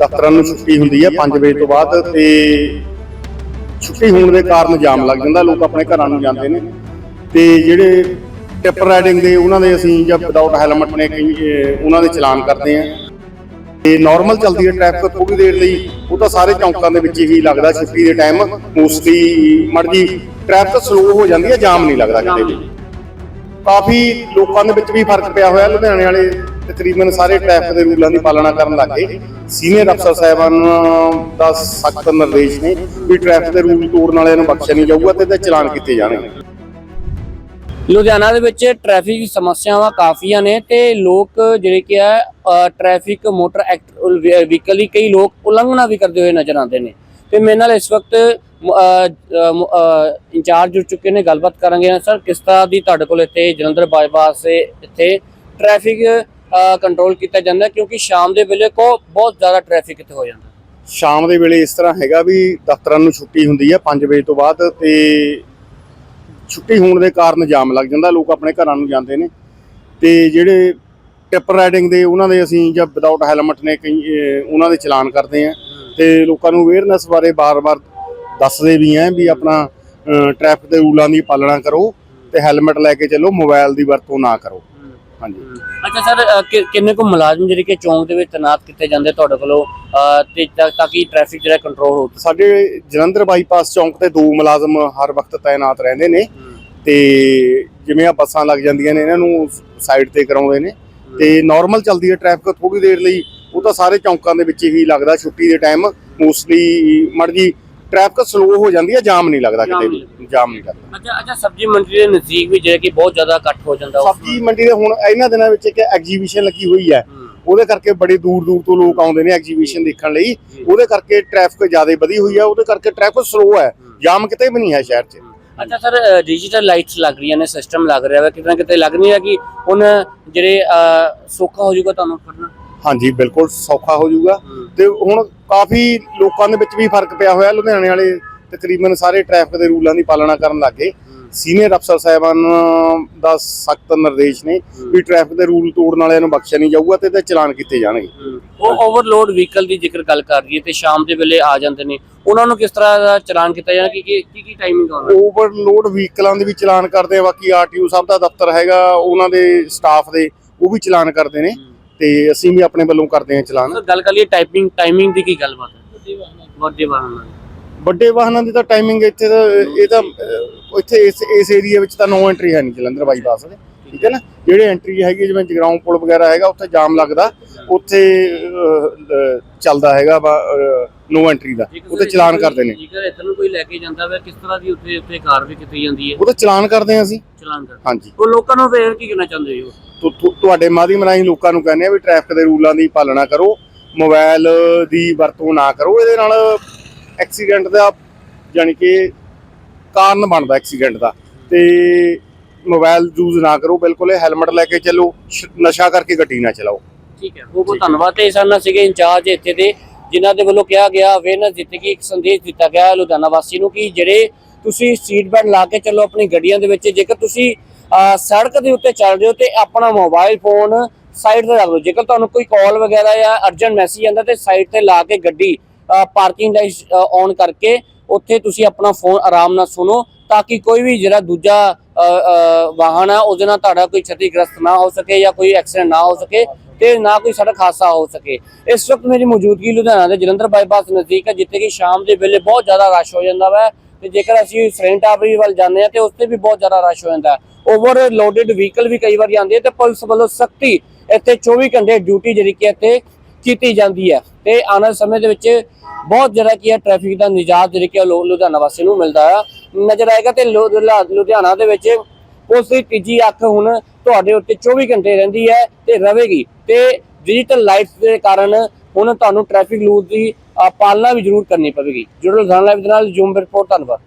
ਦਫ਼ਤਰਾਂ ਨੂੰ ਛੁੱਟੀ ਹੁੰਦੀ ਹੈ 5 ਵਜੇ ਤੋਂ ਬਾਅਦ ਤੇ ਛੁੱਟੀ ਹੋਣ ਦੇ ਕਾਰਨ ਜਾਮ ਲੱਗ ਜਾਂਦਾ, ਲੋਕ ਆਪਣੇ ਘਰਾਂ ਨੂੰ ਜਾਂਦੇ ਨੇ। ਤੇ ਜਿਹੜੇ ਟਿਪ ਰਾਈਡਿੰਗ ਦੇ ਉਹਨਾਂ ਦੇ ਅਸੀਂ ਜਾਂ ਵਿਦਆਊਟ ਹੈਲਮਟ ਨੇ ਕਈ ਉਹਨਾਂ ਦੇ ਚਲਾਨ ਕਰਦੇ ਆ। ਤੇ ਨਾਰਮਲ ਚੱਲਦੀ ਹੈ ਟ੍ਰੈਫਿਕ ਥੋੜੀ ਦੇਰ ਲਈ, ਉਹ ਤਾਂ ਸਾਰੇ ਚੌਂਕਾਂ ਦੇ ਵਿੱਚ ਹੀ ਲੱਗਦਾ ਛੁੱਟੀ ਦੇ ਟਾਈਮ ਮੋਸਟਲੀ ਮਰਜ਼ੀ ਟ੍ਰੈਫਿਕ ਸਲੋ ਹੋ ਜਾਂਦੀ ਹੈ ਜਾਮ ਨਹੀਂ ਲੱਗਦਾ ਕਿਤੇ ਵੀ। ਕਾਫੀ ਲੋਕਾਂ ਦੇ ਵਿੱਚ ਵੀ ਫ਼ਰਕ ਪਿਆ ਹੋਇਆ, ਲੁਧਿਆਣੇ ਵਾਲੇ ਤਕਰੀਬਨ ਸਾਰੇ ਟ੍ਰੈਫਿਕ ਦੇ ਰੂਲਾਂ ਦੀ ਪਾਲਣਾ ਕਰਨ ਲੱਗੇ। ਸੀਨੀਅਰ ਅਫਸਰ ਸਾਹਿਬਾਨ ਦਾ ਸਖਤ ਨਿਰਦੇਸ਼ ਨੇ ਵੀ ਟ੍ਰੈਫਿਕ ਦੇ ਰੂਲ ਤੋੜਨ ਵਾਲਿਆਂ ਨੂੰ ਬਖਸ਼ਿਆ ਨਹੀਂ ਜਾਊਗਾ ਤੇ ਤੇ ਚਲਾਨ ਕੀਤੇ ਜਾਣਗੇ। ਲੁਧਿਆਣਾ ਦੇ ਵਿੱਚ ਟ੍ਰੈਫਿਕ ਦੀ ਸਮੱਸਿਆਵਾਂ ਕਾਫੀਆਂ ਨੇ ਤੇ ਲੋਕ ਜਿਹੜੇ ਕਿ ਹੈ ਟ੍ਰੈਫਿਕ ਮੋਟਰ ਐਕਟ ਵਹੀਕਲ ਦੀ ਕਈ ਲੋਕ ਉਲੰਘਣਾ ਵੀ ਕਰਦੇ ਹੋਏ ਨਜ਼ਰ ਆਉਂਦੇ ਨੇ। ਤੇ ਮੇਰੇ ਨਾਲ ਇਸ ਵਕਤ ਇੰਚਾਰਜ ਜੁੜ ਚੁੱਕੇ ਨੇ, ਗੱਲਬਾਤ ਕਰਾਂਗੇ। ਸਰ, ਕਿਸ ਤਰ੍ਹਾਂ ਦੀ ਤੁਹਾਡੇ ਕੋਲ ਇੱਥੇ ਜਲੰਧਰ ਬਾਈਪਾਸ ਇੱਥੇ ਟ੍ਰੈਫਿਕ ਕੰਟਰੋਲ ਕੀਤਾ ਜਾਂਦਾ ਕਿਉਂਕਿ ਸ਼ਾਮ ਦੇ ਵੇਲੇ ਕੋ ਬਹੁਤ ਜ਼ਿਆਦਾ ਟ੍ਰੈਫਿਕ ਇੱਥੇ ਹੋ ਜਾਂਦਾ। ਸ਼ਾਮ ਦੇ ਵੇਲੇ ਇਸ ਤਰ੍ਹਾਂ ਹੈਗਾ ਵੀ ਦਫ਼ਤਰਾਂ ਨੂੰ ਛੁੱਟੀ ਹੁੰਦੀ ਹੈ 5 ਵਜੇ ਤੋਂ ਬਾਅਦ ਤੇ ਛੁੱਟੀ ਹੋਣ ਦੇ ਕਾਰਨ ਜਾਮ ਲੱਗ ਜਾਂਦਾ, ਲੋਕ ਆਪਣੇ ਘਰਾਂ ਨੂੰ ਜਾਂਦੇ ਨੇ। ਤੇ ਜਿਹੜੇ ਟਿਪ ਰਾਈਡਿੰਗ ਦੇ ਉਹਨਾਂ ਦੇ ਅਸੀਂ ਜਾਂ ਵਿਦਆਊਟ ਹੈਲਮਟ ਨੇ ਕਈ ਉਹਨਾਂ ਦੇ ਚਲਾਨ ਕਰਦੇ ਆ। ਤੇ ਲੋਕਾਂ ਨੂੰ ਅਵੇਅਰਨੈਸ ਬਾਰੇ ਬਾਰ-ਬਾਰ ਦੱਸਦੇ ਵੀ ਆਂ ਵੀ ਆਪਣਾ ਟ੍ਰੈਫਿਕ ਦੇ ਰੂਲਾਂ ਦੀ ਪਾਲਣਾ ਕਰੋ ਤੇ ਹੈਲਮਟ ਲੈ ਕੇ ਚੱਲੋ ਮੋਬਾਈਲ ਦੀ ਵਰਤੋਂ ਨਾ ਕਰੋ। ਹਾਂਜੀ। ਅੱਛਾ ਸਰ ਅ, ਕਿ- ਕਿੰਨੇ ਕੁ ਮੁਲਾਜ਼ਮ ਜਿਹੜੇ ਕਿ ਚੌਂਕ ਦੇ ਵਿੱਚ ਤੈਨਾਤ ਕੀਤੇ ਜਾਂਦੇ ਤੁਹਾਡੇ ਕੋਲੋਂ ਅ, ਤੇ ਤਾਂ ਤਾਂ ਕਿ ਟ੍ਰੈਫਿਕ ਜਿਹੜਾ ਕੰਟਰੋਲ ਹੋ ਸਾਡੇ ਜਲੰਧਰ ਬਾਈਪਾਸ ਚੌਂਕ ਤੇ ਦੋ ਮੁਲਾਜ਼ਮ ਹਰ ਵਕਤ ਤਾਇਨਾਤ ਰਹਿੰਦੇ ਨੇ। ਤੇ ਜਿਵੇਂ ਆ ਬੱਸਾਂ ਲੱਗ ਜਾਂਦੀਆਂ ਨੇ ਇਹਨਾਂ ਨੂੰ ਸਾਈਡ ਤੇ ਕਰਾਉਂਦੇ ਨੇ। ਤੇ ਨਾਰਮਲ ਚੱਲਦੀ ਹੈ ਟ੍ਰੈਫਿਕ ਥੋੜੀ ਦੇਰ ਲਈ ਉਹ ਤਾਂ ਸਾਰੇ ਚੌਂਕਾਂ ਦੇ ਵਿੱਚ ਹੀ ਲੱਗਦਾ ਛੁੱਟੀ ਦੇ ਟਾਈਮ ਮੋਸਟਲੀ ਮਰਜ਼ੀ ਟ੍ਰੈਫਿਕ ਸਲੋ ਹੋ ਜਾਂਦੀ ਹੈ ਜਾਮ ਨਹੀਂ ਲੱਗਦਾ ਕਿਤੇ ਵੀ। ਜਾਮ ਨਹੀਂ ਲੱਗਦਾ। ਅੱਛਾ ਅੱਛਾ ਸਬਜ਼ੀ ਮੰਡੀ ਦੇ ਨਜ਼ਦੀਕ ਵੀ ਜਿਹੜੇ ਕਿ ਬਹੁਤ ਜ਼ਿਆਦਾ ਇਕੱਠ ਹੋ ਜਾਂਦਾ ਸਬਜ਼ੀ ਮੰਡੀ ਦੇ ਹੁਣ ਇਹਨਾਂ ਦਿਨਾਂ ਵਿੱਚ ਇੱਕ ਐਗਜੀਬਿਸ਼ਨ ਲੱਗੀ ਹੋਈ ਹੈ। ਹੂੰ। ਉਹਦੇ ਕਰਕੇ ਬੜੀ ਦੂਰ ਦੂਰ ਤੋਂ ਲੋਕ ਆਉਂਦੇ ਨੇ ਐਗਜੀਬਿਸ਼ਨ ਦੇਖਣ ਲਈ। ਉਹਦੇ ਕਰਕੇ ਟ੍ਰੈਫਿਕ ਜ਼ਿਆਦਾ ਵਧੀ ਹੋਈ ਹੈ। ਉਹਦੇ ਕਰਕੇ ਟ੍ਰੈਫਿਕ ਸਲੋ ਹੈ। ਜਾਮ ਕਿਤੇ ਵੀ ਨਹੀਂ ਹੈ ਸ਼ਹਿਰ 'ਚ। ਅੱਛਾ ਸਰ ਡਿਜੀਟਲ ਲਾਈਟਸ ਲੱਗ ਰਹੀਆਂ ਨੇ ਸਿਸਟਮ ਲੱਗ ਰਿਹਾ ਵਾ। ਕਿਤੇ ਨਾ ਕਿਤੇ ਲੱਗ ਨਹੀਂ ਰਿਹਾ ਕਿ ਹੁਣ ਜਿਹੜੇ ਸੌਖਾ ਹੋ ਜਾਊਗਾ ਤੁਹਾਨੂੰ ਫੜਨਾ ਹਾਂਜੀ ਬਿਲਕੁਲ ਸੌਖਾ ਹੋ ਜਾਊਗਾ। ਤੇ ਹੁਣ ਕਾਫੀ ਲੋਕਾਂ ਦੇ ਵਿੱਚ ਵੀ ਫ਼ਰਕ ਪਿਆ ਹੋਇਆ ਲੁਧਿਆਣੇ ਵਾਲੇ ਤਕਰੀਬਨ ਸਾਰੇ ਟ੍ਰੈਫਿਕ ਦੇ ਰੂਲਾਂ ਦੀ ਪਾਲਣਾ ਕਰਨ ਲੱਗੇ। ਸੀਨੀਅਰ ਅਫਸਰ ਸਾਹਿਬਾਨ ਦਾ ਸਖਤ ਨਿਰਦੇਸ਼ ਨੇ ਵੀ ਟ੍ਰੈਫਿਕ ਦੇ ਰੂਲ ਤੋੜਨ ਵਾਲਿਆਂ ਨੂੰ ਬਖਸ਼ਿਆ ਨਹੀਂ ਜਾਊਗਾ ਤੇ ਤੇ ਚਲਾਨ ਕੀਤੇ ਜਾਣਗੇ। ਉਹ ਓਵਰਲੋਡ ਵਹੀਕਲ ਦੀ ਜ਼ਿਕਰ ਗੱਲ ਕਰ ਰਹੀ ਹੈ ਤੇ ਸ਼ਾਮ ਦੇ ਵੇਲੇ ਆ ਜਾਂਦੇ ਨੇ। ਉਹਨਾਂ ਨੂੰ ਕਿਸ ਤਰ੍ਹਾਂ ਦਾ ਚਲਾਨ ਕੀਤਾ ਜਾਣਾ ਕਿ ਕੀ ਕੀ ਟਾਈਮਿੰਗ ਆਉਣਾ ਓਵਰਲੋਡ ਵਹੀਕਲਾਂ ਦੇ ਵੀ ਚਲਾਨ ਕਰਦੇ ਆ ਬਾਕੀ ਆਰਟੀਓ ਸਾਹਿਬ ਦਾ ਦਫ਼ਤਰ ਹੈਗਾ ਉਹਨਾਂ ਦੇ ਸਟਾਫ ਦੇ ਉਹ ਵੀ ਚਲਾਨ ਕਰਦੇ ਨੇ। ਤੇ ਅਸੀਂ ਵੀ ਆਪਣੇ ਵੱਲੋਂ ਕਰਦੇ ਹਾਂ ਚਲਾਨ। ਸਰ ਗੱਲ ਕਰੀਏ ਟਾਈਪਿੰਗ ਟਾਈਮਿੰਗ ਦੀ ਕੀ ਗੱਲਬਾਤ ਹੈ? ਵੱਡੇ ਵਾਹਨਾਂ ਵੱਡੇ ਵਾਹਨਾਂ ਦੀ ਤਾਂ ਟਾਈਮਿੰਗ ਇੱਥੇ ਤਾਂ ਇਹ ਤਾਂ ਇੱਥੇ ਇਸ ਇਸ ਏਰੀਆ ਵਿੱਚ ਤਾਂ ਨੋ ਐਂਟਰੀ ਹੈ ਨਹੀਂ ਜਲੰਧਰ ਬਾਈਪਾਸ ਦੇ ਠੀਕ ਹੈ ਨਾ? ਜਿਹੜੇ ਐਂਟਰੀ ਹੈਗੀ ਜਿਵੇਂ ਜਗਰਾਉਂ ਪੁਲ ਵਗੈਰਾ ਹੈਗਾ ਉੱਥੇ ਜਾਮ ਲੱਗਦਾ। ਉੱਥੇ ਚੱਲਦਾ ਹੈਗਾ ਨੋ ਐਂਟਰੀ ਦਾ। ਉੱਥੇ ਚਲਾਨ ਕਰਦੇ ਨੇ। ਜੇਕਰ ਇੱਧਰ ਨੂੰ ਕੋਈ ਲੈ ਕੇ ਜਾਂਦਾ ਵਾ ਕਿਸ ਤਰ੍ਹਾਂ ਦੀ ਉੱਥੇ ਉੱਥੇ ਕਾਰਵਾਈ ਕੀਤੀ ਜਾਂਦੀ ਹੈ? ਉਹਦਾ ਚਲਾਨ ਕਰਦੇ ਹਾਂ ਅਸੀਂ। ਚਲਾਨ ਕਰ ਹਾਂਜੀ। ਉਹ ਲੋਕਾਂ ਨੂੰ ਫੇਰ ਕੀ ਕਹਿਣਾ ਚਾਹੁੰਦੇ ਹੋ? ਤੁ- ਤੁ- ਤੁਹਾਡੇ ਮਾਧਿਅਮ ਰਾਹੀਂ ਲੋਕਾਂ ਨੂੰ ਕਹਿੰਦੇ ਆ ਵੀ ਟ੍ਰੈਫਿਕ ਦੇ ਰੂਲਾਂ ਦੀ ਪਾਲਣਾ ਕਰੋ ਮੋਬਾਈਲ ਦੀ ਵਰਤੋਂ ਨਾ ਕਰੋ, ਇਹਦੇ ਨਾਲ ਐਕਸੀਡੈਂਟ ਦਾ ਯਾਨੀ ਕਿ ਕਾਰਨ ਬਣਦਾ ਐਕਸੀਡੈਂਟ ਦਾ। ਤੇ ਮੋਬਾਈਲ ਯੂਜ਼ ਨਾ ਕਰੋ, ਬਿਲਕੁਲ ਇਹ ਹੈਲਮਟ ਲੈ ਕੇ ਚੱਲੋ ਨਸ਼ਾ ਕਰਕੇ ਗੱਡੀ ਨਾ ਚਲਾਓ। ਠੀਕ ਹੈ। ਬਹੁਤ ਬਹੁਤ ਧੰਨਵਾਦ। ਤੇ ਸਾਡੇ ਸੀਗੇ ਇੰਚਾਰਜ ਇੱਥੇ ਦੇ, ਜਿਨ੍ਹਾਂ ਦੇ ਵੱਲੋਂ ਕਿਹਾ ਗਿਆ ਅਵੇਅਰਨੈਸ ਦਿੱਤੀ ਗਈ, ਇੱਕ ਸੰਦੇਸ਼ ਦਿੱਤਾ ਗਿਆ ਲੁਧਿਆਣਾ ਵਾਸੀ ਨੂੰ ਕਿ ਜਿਹੜੇ ਤੁਸੀਂ ਸੀਟ ਬੈਲਟ ਲਾ ਕੇ ਚੱਲੋ ਆਪਣੀ ਗੱਡੀਆਂ ਦੇ ਵਿੱਚ, ਜੇਕਰ ਤੁਸੀਂ ਸੜਕ ਦੇ ਉੱਤੇ ਚੱਲ ਰਹੇ ਹੋ ਤੇ ਆਪਣਾ ਮੋਬਾਈਲ ਫੋਨ ਸਾਈਡ ਤੇ ਰੱਖ ਲਓ ਜੇਕਰ ਤੁਹਾਨੂੰ ਕੋਈ ਕਾਲ ਵਗੈਰਾ ਜਾਂ ਅਰਜੈਂਟ ਮੈਸੇਜ ਆਉਂਦਾ ਤੇ ਸਾਈਡ ਤੇ ਲਾ ਕੇ ਗੱਡੀ ਪਾਰਕਿੰਗ ਲਾਈਟ ਔਨ ਕਰਕੇ ਉੱਥੇ ਤੁਸੀਂ ਆਪਣਾ ਫੋਨ ਆਰਾਮ ਨਾਲ ਸੁਣੋ ਤਾਂ ਕਿ ਕੋਈ ਵੀ ਜਿਹੜਾ ਦੂਜਾ ਵਾਹਨ ਆ, ਉਹਦੇ ਨਾਲ ਤੁਹਾਡਾ ਕੋਈ ਛਤੀਗ੍ਰਸਤ ਨਾ ਹੋ ਸਕੇ ਜਾਂ ਕੋਈ ਐਕਸੀਡੈਂਟ ਨਾ ਹੋ ਸਕੇ ਤੇ ਨਾ ਕੋਈ ਸੜਕ ਹਾਦਸਾ ਹੋ ਸਕੇ। ਇਸ ਵਕਤ ਮੇਰੀ ਮੌਜੂਦਗੀ ਲੁਧਿਆਣਾ ਦੇ ਜਲੰਧਰ ਬਾਈਪਾਸ ਨਜ਼ਦੀਕ ਹੈ, ਜਿੱਥੇ ਕਿ ਸ਼ਾਮ ਦੇ ਵੇਲੇ ਬਹੁਤ ਜ਼ਿਆਦਾ ਰਸ਼ ਹੋ ਜਾਂਦਾ ਵਾ। ਤੇ ਜੇਕਰ ਅਸੀਂ ਫਰੰਟ ਆਵਰੀ ਵੱਲ ਜਾਂਦੇ ਆ ਤੇ ਉੱਥੇ ਵੀ ਬਹੁਤ ਜ਼ਿਆਦਾ ਰਸ਼ ਹੋ ਜਾਂਦਾ ਓਵਰ ਲੋਡਡ ਵਹੀਕਲ ਵੀ ਕਈ ਵਾਰ ਜਾਂਦੇ ਆ ਤੇ ਪੁਲਿਸ ਵੱਲੋਂ ਸਖਤੀ ਇੱਥੇ 24 ਘੰਟੇ ਡਿਊਟੀ ਜਿਹੜੀ ਕਿ ਇੱਥੇ ਕੀਤੀ ਜਾਂਦੀ ਹੈ। ਤੇ ਆਉਣ ਵਾਲੇ ਸਮੇਂ ਦੇ ਵਿੱਚ ਬਹੁਤ ਜਿਹੜਾ ਕੀ ਹੈ ਟ੍ਰੈਫਿਕ ਦਾ ਨਿਜਾਤ ਜਿਹੜੀ ਕਿ ਉਹ ਲੁਧਿਆਣਾ ਵਾਸੀ ਨੂੰ ਮਿਲਦਾ ਆ ਨਜ਼ਰ ਆਏਗਾ ਤੇ ਲੁ- ਲੁਧਿਆਣਾ ਦੇ ਵਿੱਚ ਉਸ ਦੀ ਤੀਜੀ ਅੱਖ ਹੁਣ ਤੁਹਾਡੇ ਉੱਤੇ 24 ਘੰਟੇ ਰਹਿੰਦੀ ਹੈ ਤੇ ਰਵੇਗੀ। ਤੇ ਡਿਜੀਟਲ ਲਾਈਟਸ ਦੇ ਕਾਰਨ ਹੁਣ ਤੁਹਾਨੂੰ ਟ੍ਰੈਫਿਕ ਰੂਲ ਦੀ ਪਾਲਣਾ ਵੀ ਜ਼ਰੂਰ ਕਰਨੀ ਪਵੇਗੀ। ਜੁੜੋ ਲੁਧਿਆਣਾ ਲਾਈਵ ਦੇ ਨਾਲ ਜੂਮ ਰਿਪੋਰਟ ਧੰਨਵਾਦ।